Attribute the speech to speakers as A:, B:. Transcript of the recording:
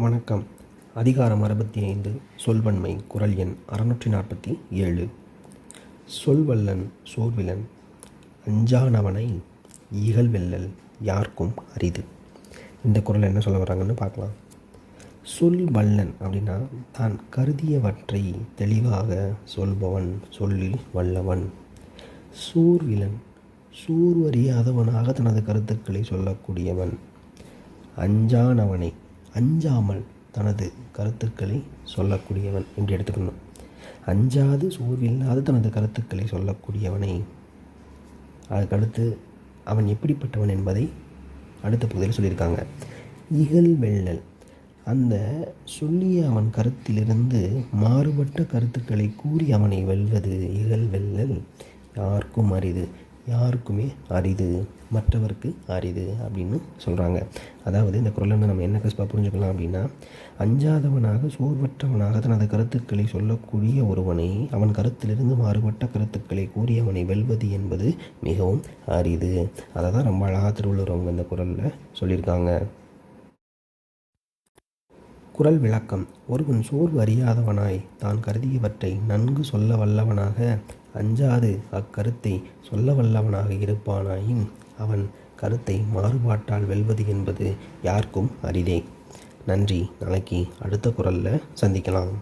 A: வணக்கம். அதிகாரம் அறுபத்தி ஐந்து சொல்வன்மை குரல் எண் அறுநூற்றி நாற்பத்தி ஏழு. சொல்வல்லன் சோர்விலன் அஞ்சானவனை இகழ்வெல்லல் யாருக்கும் அரிது. இந்த குரல் என்ன சொல்ல வராங்கன்னு பார்க்கலாம். சொல் வல்லன் அப்படின்னா தான் கருதியவற்றை தெளிவாக சொல்பவன் சொல்லில் வல்லவன். சூர்விலன் சோர்வறியாதவனாக தனது கருத்துக்களை சொல்லக்கூடியவன். அஞ்சானவனை அஞ்சாமல் தனது கருத்துக்களை சொல்லக்கூடியவன் என்று எடுத்துக்கணும். அஞ்சாது சோர்வில்லாது தனது கருத்துக்களை சொல்லக்கூடியவனை. அதுக்கடுத்து அவன் எப்படிப்பட்டவன் என்பதை அடுத்த பகுதியில் சொல்லியிருக்காங்க. இகழ் வெள்ளல். அந்த சொல்லிய அவன் கருத்திலிருந்து மாறுபட்ட கருத்துக்களை கூறி அவனை வெல்வது இகழ் வெல்லல் யாருக்கும் அரிது. யாருக்குமே அரிது மற்றவருக்கு அரிது அப்படின்னு சொல்கிறாங்க அதாவது இந்த குரலில் நம்ம என்ன கஸ்பா புரிஞ்சுக்கலாம் அப்படின்னா அஞ்சாதவனாக சோர்வற்றவனாக தனது கருத்துக்களை சொல்லக்கூடிய ஒருவனை அவன் கருத்திலிருந்து மாறுபட்ட கருத்துக்களை கூறியவனை வெல்வது என்பது மிகவும் அரிது. அதை தான் ரொம்ப அழகாக திருவள்ளுவர் அவங்க இந்த குரலில் சொல்லியிருக்காங்க. குரல் விளக்கம். ஒருவன் சோர்வு அறியாதவனாய் தான் கருதியவற்றை நன்கு சொல்ல வல்லவனாக அஞ்சாது அக்கருத்தை சொல்ல வல்லவனாக இருப்பானாயின் அவன் கருத்தை மாறுபாட்டால் வெல்வது என்பது யாருக்கும் அரிதே. நன்றி. நாளைக்கு அடுத்த குரலில் சந்திக்கலாம்.